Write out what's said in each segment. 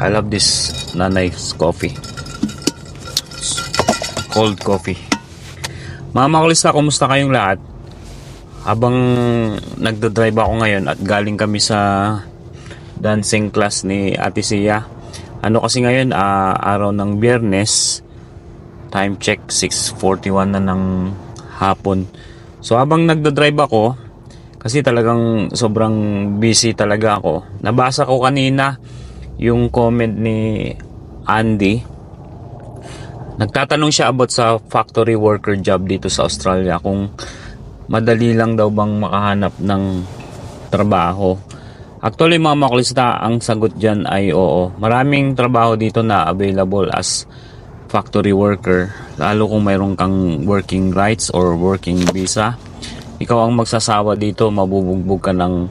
I love this nanay's coffee. Cold coffee. Mga makulista, kumusta kayong lahat? Habang nagdadrive ako ngayon at galing kami sa dancing class ni Ate Sia. Ano kasi ngayon, ah, araw ng biyernes, time check 6.41 na ng hapon. So habang nagdadrive ako, kasi talagang sobrang busy talaga ako. Nabasa ko kanina yung comment ni Andy. Nagtatanong siya about sa factory worker job dito sa Australia kung madali lang daw bang makahanap ng trabaho. Actually mga makulista, ang sagot dyan ay oo. Maraming trabaho dito na available as factory worker. Lalo kung mayroon kang working rights or working visa. Ikaw ang magsasawa dito, mabubugbog ka ng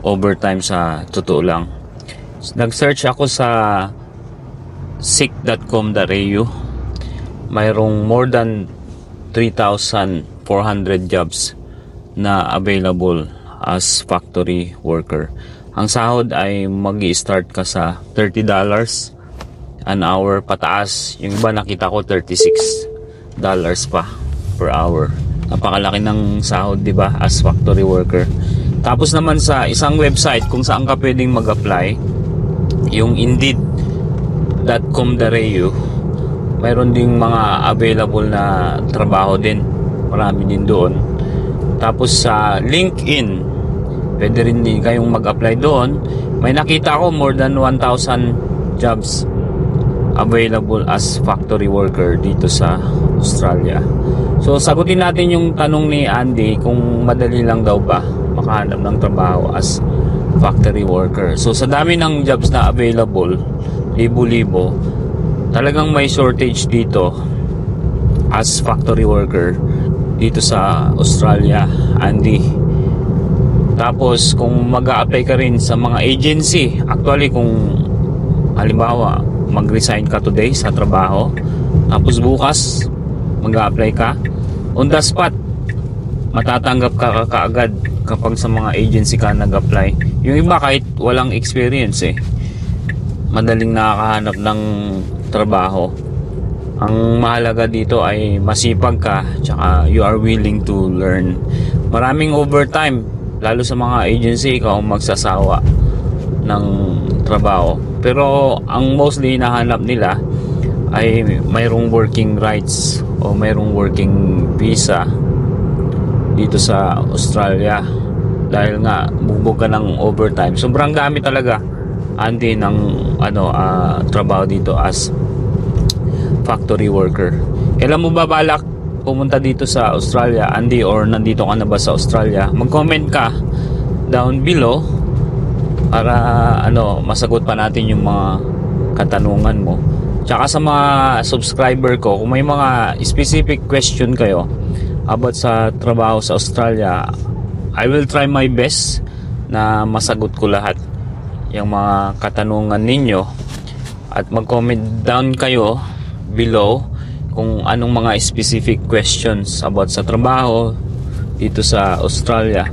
overtime sa totoo lang. Nag-search ako sa sick.com.au. Mayroong more than 3,400 jobs na available as factory worker. Ang sahod ay mag start ka sa $30 an hour pataas. Yung iba nakita ko 36 dollars pa per hour. Napakalaki ng sahod, 'di ba, as factory worker. Tapos naman sa isang website kung saan ka pwedeng mag-apply, yung indeed.com.au, mayroon ding mga available na trabaho din. Marami din doon. Tapos sa LinkedIn, pwede rin din kayong mag-apply doon. May nakita ko more than 1,000 jobs available as factory worker dito sa Australia. So sagutin natin yung tanong ni Andy kung madali lang daw ba makahanap ng trabaho as factory worker. So sa dami ng jobs na available, libo-libo, talagang may shortage dito as factory worker dito sa Australia, Andy. Tapos kung mag apply ka rin sa mga agency, actually kung halimbawa mag-resign ka today sa trabaho, tapos bukas mag apply ka, on the spot, matatanggap ka ka- kaagad kapag sa mga agency ka nag-apply. Yung iba kahit walang experience eh, madaling nakakahanap ng trabaho. Ang mahalaga dito ay masipag ka, tsaka you are willing to learn. Maraming overtime, lalo sa mga agency, ikaw ang magsasawa ng trabaho. Pero ang mostly hinahanap nila ay mayroong working rights o mayroong working visa dito sa Australia dahil nga bugbog ka ng overtime. Sobrang dami talaga Andy ng ano ah, trabaho dito as factory worker. Kailan mo ba balak pumunta dito sa Australia, Andy, or nandito ka na ba sa Australia? Mag-comment ka down below para ano masagot pa natin yung mga katanungan mo. Tsaka sa mga subscriber ko, kung may mga specific question kayo about sa trabaho sa Australia, I will try my best na masagot ko lahat yung mga katanungan ninyo at mag-comment down kayo below kung anong mga specific questions about sa trabaho dito sa Australia.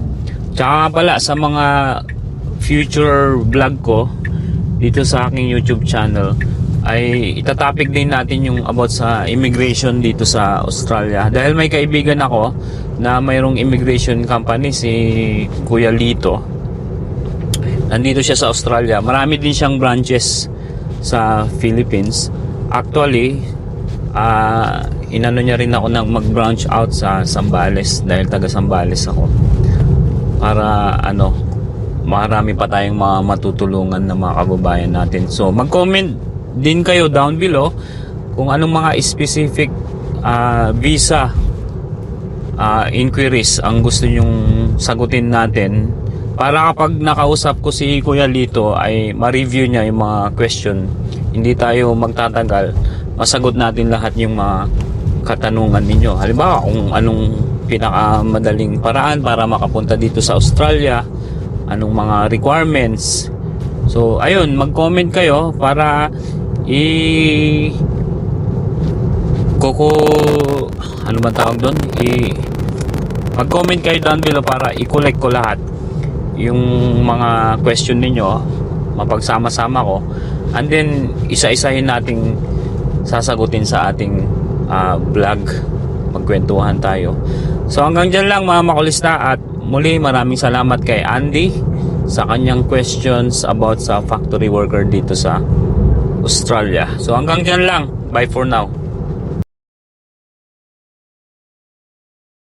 Tsaka pala sa mga future vlog ko dito sa aking YouTube channel ay itatopic din natin yung about sa immigration dito sa Australia. Dahil may kaibigan ako na mayroong immigration company si Kuya Lito. Nandito siya sa Australia. Marami din siyang branches sa Philippines. Actually, ah inano niya rin ako ng mag-branch out sa Sambales dahil taga Sambales ako. Para ano, marami pa tayong mga matutulungan na mga kababayan natin. So, mag-comment din kayo down below kung anong mga specific ah, visa ah, inquiries ang gusto nyong sagutin natin. Para kapag nakausap ko si Kuya Lito ay ma-review niya yung mga question. Hindi tayo magtatagal. Masagot natin lahat yung mga katanungan ninyo. Halimbawa kung anong pinakamadaling paraan para makapunta dito sa Australia anong mga requirements. So ayun mag-comment kayo para i kuko ano ba tawag doon i mag-comment kayo down below para i-collect ko lahat yung mga question ninyo mapagsama-sama ko. And then, isa-isahin nating sasagutin sa ating ah, vlog. Magkwentuhan tayo. So hanggang dyan lang mga makulista at muli maraming salamat kay Andy sa kanyang questions about sa factory worker dito sa Australia. So hanggang dyan lang. Bye for now.